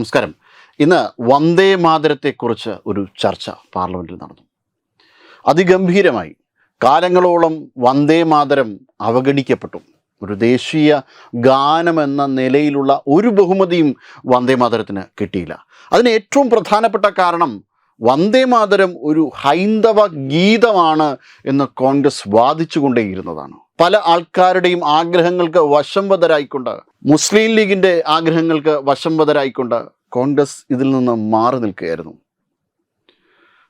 നമസ്കാരം. ഇന്ന് വന്ദേ മാതരത്തെക്കുറിച്ച് ഒരു ചർച്ച പാർലമെന്റിൽ നടന്നു. അതിഗംഭീരമായി കാലങ്ങളോളം വന്ദേ മാതരം അവഗണിക്കപ്പെട്ടു. ഒരു ദേശീയ ഗാനമെന്ന നിലയിലുള്ള ഒരു ബഹുമതിയും വന്ദേ മാതരത്തിന് കിട്ടിയില്ല. അതിന് ഏറ്റവും പ്രധാനപ്പെട്ട കാരണം വന്ദേ മാതരം ഒരു ഹൈന്ദവ ഗീതമാണ് എന്ന് കോൺഗ്രസ് വാദിച്ചുകൊണ്ടേയിരുന്നതാണ്. പല ആൾക്കാരുടെയും ആഗ്രഹങ്ങൾക്ക് വശംവതരായിക്കൊണ്ട് മുസ്ലിം ലീഗിന്റെ ആഗ്രഹങ്ങൾക്ക് വശംവതരായിക്കൊണ്ട് കോൺഗ്രസ് ഇതിൽ നിന്ന് മാറി നിൽക്കുകയായിരുന്നു.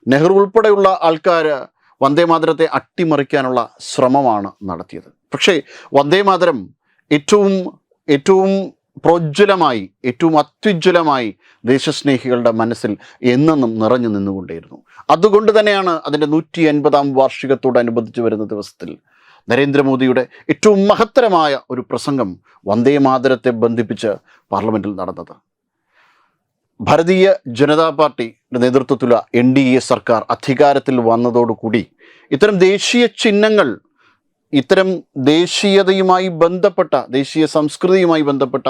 നെഹ്റു ഉൾപ്പെടെയുള്ള ആൾക്കാർ വന്ദേമാതരത്തെ അട്ടിമറിക്കാനുള്ള ശ്രമമാണ് നടത്തിയത്. പക്ഷേ വന്ദേമാതരം ഏറ്റവും ഏറ്റവും പ്രോജ്വലമായി ഏറ്റവും അത്യുജ്വലമായി ദേശസ്നേഹികളുടെ മനസ്സിൽ എന്നെന്നും നിറഞ്ഞു നിന്നുകൊണ്ടേയിരുന്നു. അതുകൊണ്ട് തന്നെയാണ് അതിന്റെ നൂറ്റി എൺപതാം വാർഷികത്തോടനുബന്ധിച്ച് വരുന്ന ദിവസത്തിൽ നരേന്ദ്രമോദിയുടെ ഏറ്റവും മഹത്തരമായ ഒരു പ്രസംഗം വന്ദേ മാതരത്തെ ബന്ധിപ്പിച്ച് പാർലമെന്റിൽ നടന്നത്. ഭാരതീയ ജനതാ പാർട്ടിയുടെ നേതൃത്വത്തിലുള്ള എൻ ഡി എ സർക്കാർ അധികാരത്തിൽ വന്നതോടുകൂടി ഇത്തരം ദേശീയ ചിഹ്നങ്ങൾ ഇത്തരം ദേശീയതയുമായി ബന്ധപ്പെട്ട ദേശീയ സംസ്കൃതിയുമായി ബന്ധപ്പെട്ട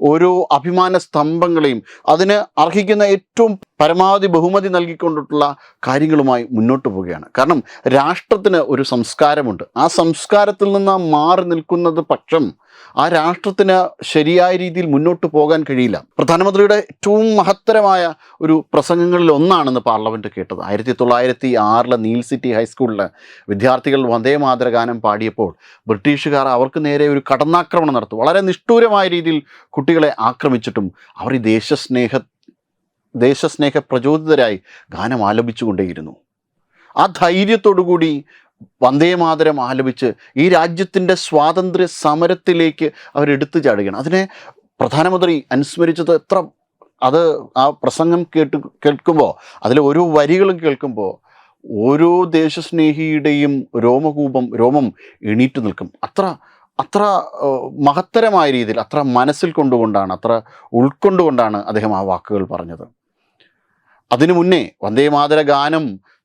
ഓരോ അഭിമാന സ്തംഭങ്ങളെയും അതിന് അർഹിക്കുന്ന ഏറ്റവും പരമാവധി ബഹുമതി നൽകിക്കൊണ്ടിട്ടുള്ള കാര്യങ്ങളുമായി മുന്നോട്ട് പോവുകയാണ്. കാരണം രാഷ്ട്രത്തിന് ഒരു സംസ്കാരമുണ്ട്. ആ സംസ്കാരത്തിൽ നിന്ന് മാറി നിൽക്കുന്നത് പക്ഷം ആ രാഷ്ട്രത്തിന് ശരിയായ രീതിയിൽ മുന്നോട്ട് പോകാൻ കഴിയില്ല. പ്രധാനമന്ത്രിയുടെ ഏറ്റവും മഹത്തരമായ ഒരു പ്രസംഗങ്ങളിൽ ഒന്നാണെന്ന് പാർലമെന്റ് കേട്ടത്. ആയിരത്തി തൊള്ളായിരത്തി ആറിലെ നീൽ സിറ്റി ഹൈസ്കൂളിൽ വിദ്യാർത്ഥികൾ വന്ദേ മാതര ഗാനം പാടിയപ്പോൾ ബ്രിട്ടീഷുകാർ അവർക്ക് നേരെ ഒരു കടന്നാക്രമണം നടത്തും. വളരെ നിഷ്ഠൂരമായ രീതിയിൽ കുട്ടികളെ ആക്രമിച്ചിട്ടും അവർ ഈ ദേശസ്നേഹ ദേശസ്നേഹ പ്രചോദിതരായി ഗാനം ആലപിച്ചുകൊണ്ടേയിരുന്നു. ആ ധൈര്യത്തോടുകൂടി വന്ദേ മാതരം ആലപിച്ച് ഈ രാജ്യത്തിന്റെ സ്വാതന്ത്ര്യ സമരത്തിലേക്ക് അവരെടുത്തു ചാടുകയാണ്. അതിനെ പ്രധാനമന്ത്രി അനുസ്മരിച്ചത് എത്ര അത് ആ പ്രസംഗം കേട്ട് കേൾക്കുമ്പോൾ അതിലെ ഓരോ വരികളും കേൾക്കുമ്പോൾ ഓരോ ദേശസ്നേഹിയുടെയും രോമകൂപം രോമം എണീറ്റ് നിൽക്കും. അത്ര അത്ര മഹത്തരമായ രീതിയിൽ അത്ര മനസ്സിൽ കൊണ്ടുകൊണ്ടാണ് അത്ര ഉൾക്കൊണ്ടുകൊണ്ടാണ് അദ്ദേഹം ആ വാക്കുകൾ പറഞ്ഞത്. അതിനു മുന്നേ വന്ദേ മാതര ഗാനം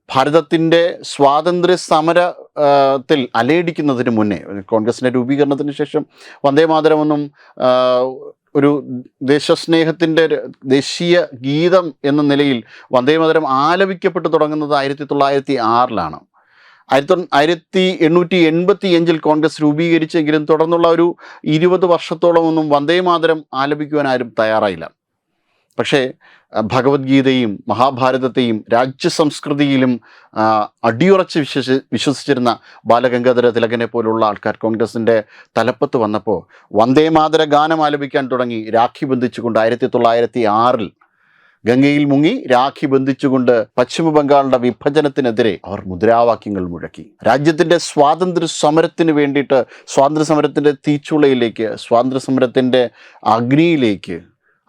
ഭാരതത്തിന്റെ സ്വാതന്ത്ര്യ സമരത്തിൽ അലേടിക്കുന്നതിന് മുന്നേ കോൺഗ്രസിന്റെ രൂപീകരണത്തിന് ശേഷം വന്ദേ മാതരമൊന്നും ഒന്നും ഒരു ദേശസ്നേഹത്തിന്റെ ദേശീയ ഗീതം എന്ന നിലയിൽ വന്ദേ മാതരം ആലപിക്കപ്പെട്ട് തുടങ്ങുന്നത് ആയിരത്തി തൊള്ളായിരത്തി ആറിലാണ്. ആയിരത്തി ആയിരത്തി എണ്ണൂറ്റി എൺപത്തി അഞ്ചിൽ കോൺഗ്രസ് രൂപീകരിച്ചെങ്കിലും തുടർന്നുള്ള ഒരു ഇരുപത് വർഷത്തോളമൊന്നും വന്ദേ മാതരം ആലപിക്കുവാൻ ആരും തയ്യാറായില്ല. പക്ഷേ ഭഗവത്ഗീതയും മഹാഭാരതത്തെയും രാജ്യ സംസ്കൃതിയിലും അടിയുറച്ച് വിശ്വസി വിശ്വസിച്ചിരുന്ന ബാലഗംഗാധര തിലകനെ പോലുള്ള ആൾക്കാർ കോൺഗ്രസിന്റെ തലപ്പത്ത് വന്നപ്പോൾ വന്ദേ മാതര ഗാനം ആലപിക്കാൻ തുടങ്ങി രാഖി ബന്ധിച്ചുകൊണ്ട് ആയിരത്തി തൊള്ളായിരത്തി ആറിൽ ഗംഗയിൽ മുങ്ങി രാഖി ബന്ധിച്ചുകൊണ്ട് പശ്ചിമ ബംഗാളിന്റെ വിഭജനത്തിനെതിരെ അവർ മുദ്രാവാക്യങ്ങൾ മുഴക്കി. രാജ്യത്തിന്റെ സ്വാതന്ത്ര്യ സമരത്തിന് വേണ്ടിയിട്ട് സ്വാതന്ത്ര്യ സമരത്തിന്റെ തീച്ചുളയിലേക്ക് സ്വാതന്ത്ര്യ സമരത്തിന്റെ അഗ്നിയിലേക്ക്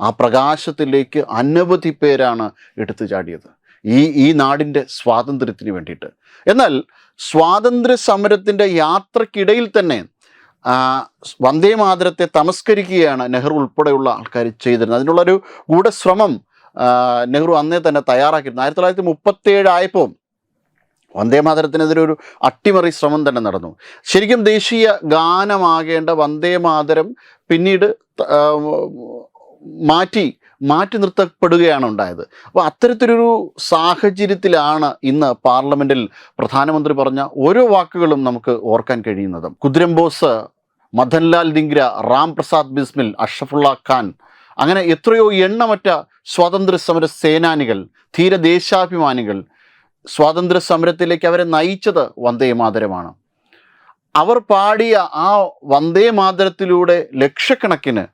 ആ പ്രകാശത്തിലേക്ക് അനവധി പേരാണ് എടുത്തു ചാടിയത്. ഈ ഈ നാടിന്റെ സ്വാതന്ത്ര്യത്തിന് വേണ്ടിയിട്ട്. എന്നാൽ സ്വാതന്ത്ര്യ സമരത്തിന്റെ യാത്രക്കിടയിൽ തന്നെ വന്ദേ മാതരത്തെ തമസ്കരിക്കുകയാണ് നെഹ്റു ഉൾപ്പെടെയുള്ള ആൾക്കാർ ചെയ്തിരുന്നത്. അതിനുള്ളൊരു ഗൂഢശ്രമം നെഹ്റു അന്നേ തന്നെ തയ്യാറാക്കിയിരുന്നു. ആയിരത്തി തൊള്ളായിരത്തി മുപ്പത്തേഴ് ആയപ്പോൾ വന്ദേ മാതരത്തിനെതിരെ ഒരു അട്ടിമറി ശ്രമം തന്നെ നടന്നു. ശരിക്കും ദേശീയ ഗാനമാകേണ്ട വന്ദേ മാതരം പിന്നീട് മാറ്റി മാറ്റി നിർത്തപ്പെടുകയാണ് ഉണ്ടായത്. അപ്പോൾ അത്തരത്തിലൊരു സാഹചര്യത്തിലാണ് ഇന്ന് പാർലമെന്റിൽ പ്രധാനമന്ത്രി പറഞ്ഞ ഓരോ വാക്കുകളും നമുക്ക് ഓർക്കാൻ കഴിയുന്നത്. കുതിരംബോസ് മദൻലാൽ ദിങ്ര റാം പ്രസാദ് ബിസ്മിൽ അഷഫുള്ള ഖാൻ അങ്ങനെ എത്രയോ എണ്ണമറ്റ സ്വാതന്ത്ര്യ സമര സേനാനികൾ ധീരദേശാഭിമാനികൾ സ്വാതന്ത്ര്യ സമരത്തിലേക്ക് അവരെ നയിച്ചത് വന്ദേ മാതരമാണ്. അവർ പാടിയ ആ വന്ദേ മാതരത്തിലൂടെ ലക്ഷക്കണക്കിന്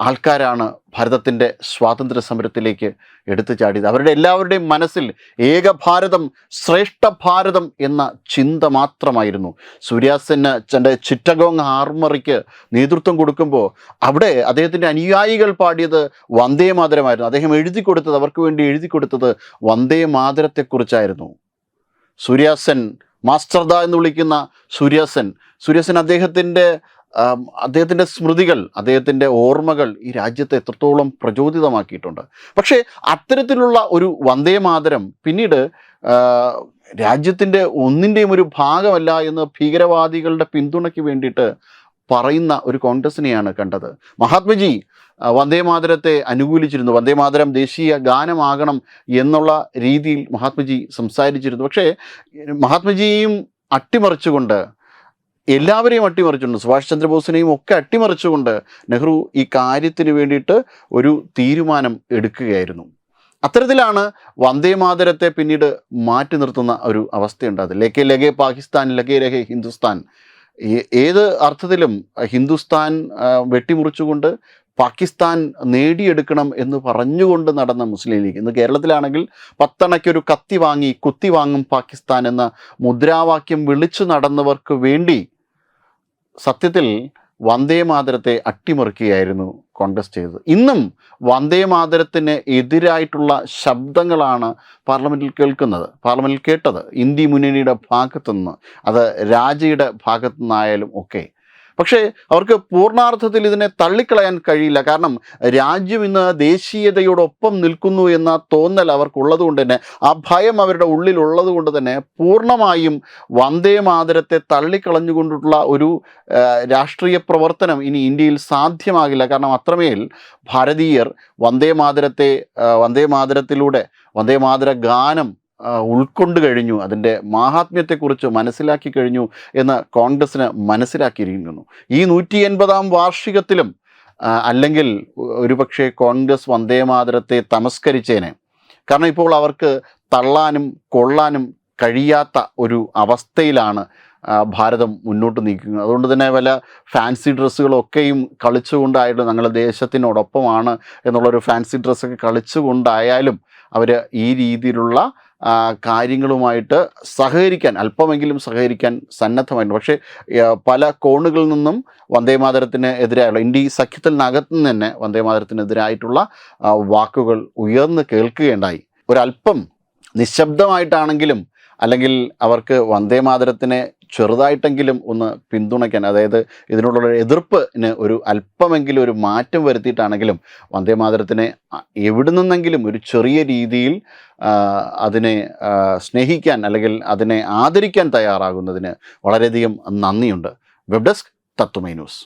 ആൾക്കാരാണ് ഭാരതത്തിന്റെ സ്വാതന്ത്ര്യ സമരത്തിലേക്ക് എടുത്തു ചാടിയത്. അവരുടെ എല്ലാവരുടെയും മനസ്സിൽ ഏക ഭാരതം ശ്രേഷ്ഠ ഭാരതം എന്ന ചിന്ത മാത്രമായിരുന്നു. സൂര്യാസന് തന്റെ ചിറ്റഗോങ് ആർമറിക്ക് നേതൃത്വം കൊടുക്കുമ്പോൾ അവിടെ അദ്ദേഹത്തിന്റെ അനുയായികൾ പാടിയത് വന്ദേ മാതരമായിരുന്നു. അദ്ദേഹം എഴുതി കൊടുത്തത് അവർക്ക് വേണ്ടി എഴുതി കൊടുത്തത് വന്ദേ മാതരത്തെക്കുറിച്ചായിരുന്നു. സൂര്യാസൻ മാസ്റ്റർദ എന്ന് വിളിക്കുന്ന സൂര്യാസൻ. സൂര്യാസൻ അദ്ദേഹത്തിന്റെ അദ്ദേഹത്തിന്റെ സ്മൃതികൾ അദ്ദേഹത്തിന്റെ ഓർമ്മകൾ ഈ രാജ്യത്തെ എത്രത്തോളം പ്രചോദിതമാക്കിയിട്ടുണ്ട്. പക്ഷേ അത്തരത്തിലുള്ള ഒരു വന്ദേ മാതരം പിന്നീട് രാജ്യത്തിന്റെ ഒന്നിന്റെയും ഒരു ഭാഗമല്ല എന്ന് ഭീകരവാദികളുടെ പിന്തുണയ്ക്ക് വേണ്ടിയിട്ട് പറയുന്ന ഒരു കോൺഗ്രസിനെയാണ് കണ്ടത്. മഹാത്മജി വന്ദേ മാതരത്തെ അനുകൂലിച്ചിരുന്നു. വന്ദേ മാതരം ദേശീയ ഗാനമാകണം എന്നുള്ള രീതിയിൽ മഹാത്മജി സംസാരിച്ചിരുന്നു. പക്ഷേ മഹാത്മജിയെയും അട്ടിമറിച്ചുകൊണ്ട് എല്ലാവരെയും അട്ടിമറിച്ചുകൊണ്ട് സുഭാഷ് ചന്ദ്രബോസിനെയും ഒക്കെ അട്ടിമറിച്ചുകൊണ്ട് നെഹ്റു ഈ കാര്യത്തിന് വേണ്ടിയിട്ട് ഒരു തീരുമാനം എടുക്കുകയായിരുന്നു. അത്തരത്തിലാണ് വന്ദേ മാതരത്തെ പിന്നീട് മാറ്റി നിർത്തുന്ന ഒരു അവസ്ഥയുണ്ടായത് ലഗേ ലഗെ പാകിസ്ഥാൻ ലഗേ ലഗേ ഹിന്ദുസ്ഥാൻ. ഏത് അർത്ഥത്തിലും ഹിന്ദുസ്ഥാൻ വെട്ടിമുറിച്ചുകൊണ്ട് പാകിസ്ഥാൻ നേടിയെടുക്കണം എന്ന് പറഞ്ഞുകൊണ്ട് നടന്ന മുസ്ലിം ലീഗ്. ഇന്ന് കേരളത്തിലാണെങ്കിൽ പത്തണയ്ക്കൊരു കത്തി വാങ്ങി കുത്തി വാങ്ങും പാകിസ്ഥാൻ എന്ന മുദ്രാവാക്യം വിളിച്ചു നടന്നവർക്ക് വേണ്ടി സത്യത്തിൽ വന്ദേ മാതരത്തെ അട്ടിമറിക്കുകയായിരുന്നു കോൺഗ്രസ് ചെയ്തത്. ഇന്നും വന്ദേ മാതരത്തിന് എതിരായിട്ടുള്ള ശബ്ദങ്ങളാണ് പാർലമെന്റിൽ കേൾക്കുന്നത്. പാർലമെന്റിൽ കേട്ടത്. ഇന്ത്യ മുന്നണിയുടെ ഭാഗത്തുനിന്ന് അത് രാജയുടെ ഭാഗത്തു നിന്നായാലും ഒക്കെ. പക്ഷേ അവർക്ക് പൂർണാർത്ഥത്തിൽ ഇതിനെ തള്ളിക്കളയാൻ കഴിയില്ല. കാരണം രാജ്യം ഇന്ന് ദേശീയതയോടൊപ്പം നിൽക്കുന്നു എന്ന തോന്നൽ അവർക്കുള്ളത് കൊണ്ട് തന്നെ ആ ഭയം അവരുടെ ഉള്ളിൽ ഉള്ളത് കൊണ്ട് തന്നെ പൂർണമായും വന്ദേ മാതരത്തെ തള്ളിക്കളഞ്ഞുകൊണ്ടുള്ള ഒരു രാഷ്ട്രീയ പ്രവർത്തനം ഇനി ഇന്ത്യയിൽ സാധ്യമാകില്ല. കാരണം അത്രമേൽ ഭാരതീയർ വന്ദേ മാതരത്തെ വന്ദേ മാതരത്തിലൂടെ വന്ദേ മാതര ഗാനം ഉൾക്കൊണ്ട് കഴിഞ്ഞു അതിന്റെ മാഹാത്മ്യത്തെക്കുറിച്ച് മനസ്സിലാക്കി കഴിഞ്ഞു എന്ന് കോൺഗ്രസ്സിന് മനസ്സിലാക്കിയിരിക്കുന്നു. ഈ നൂറ്റി എൺപതാം വാർഷികത്തിലും അല്ലെങ്കിൽ ഒരുപക്ഷെ കോൺഗ്രസ് വന്ദേമാതരത്തെ തമസ്കരിച്ചേനെ. കാരണം ഇപ്പോൾ അവർക്ക് തള്ളാനും കൊള്ളാനും കഴിയാത്ത ഒരു അവസ്ഥയിലാണ് ഭാരതം മുന്നോട്ട് നീക്കുന്നത്. അതുകൊണ്ട് തന്നെ വല്ല ഫാൻസി ഡ്രസ്സുകളൊക്കെയും കളിച്ചുകൊണ്ടായാലും ഞങ്ങളുടെ ദേശത്തിനോടൊപ്പമാണ് എന്നുള്ളൊരു ഫാൻസി ഡ്രസ്സൊക്കെ കളിച്ചുകൊണ്ടായാലും അവർ ഈ രീതിയിലുള്ള കാര്യങ്ങളുമായിട്ട് സഹകരിക്കാൻ അല്പമെങ്കിലും സഹകരിക്കാൻ സന്നദ്ധമായിട്ടുണ്ട്. പക്ഷേ പല കോണുകളിൽ നിന്നും വന്ദേമാതരത്തിന് എതിരായുള്ള ഇന്ത്യ സഖ്യത്തിനകത്ത് നിന്ന് തന്നെ വന്ദേമാതരത്തിനെതിരായിട്ടുള്ള മാതരത്തിനെതിരായിട്ടുള്ള വാക്കുകൾ ഉയർന്നു കേൾക്കുകയുണ്ടായി. ഒരല്പം നിശബ്ദമായിട്ടാണെങ്കിലും അല്ലെങ്കിൽ അവർക്ക് വന്ദേമാതരത്തിനെ ചെറുതായിട്ടെങ്കിലും ഒന്ന് പിന്തുണയ്ക്കാൻ അതായത് ഇതിനോടുള്ള എതിർപ്പിന് ഒരു അല്പമെങ്കിലും ഒരു മാറ്റം വരുത്തിയിട്ടാണെങ്കിലും വന്ദേമാതരത്തിനെ എവിടെ നിന്നെങ്കിലും ഒരു ചെറിയ രീതിയിൽ അതിനെ സ്നേഹിക്കാൻ അല്ലെങ്കിൽ അതിനെ ആദരിക്കാൻ തയ്യാറാകുന്നതിന് വളരെയധികം നന്ദിയുണ്ട്. Web desk Tatwamayi news.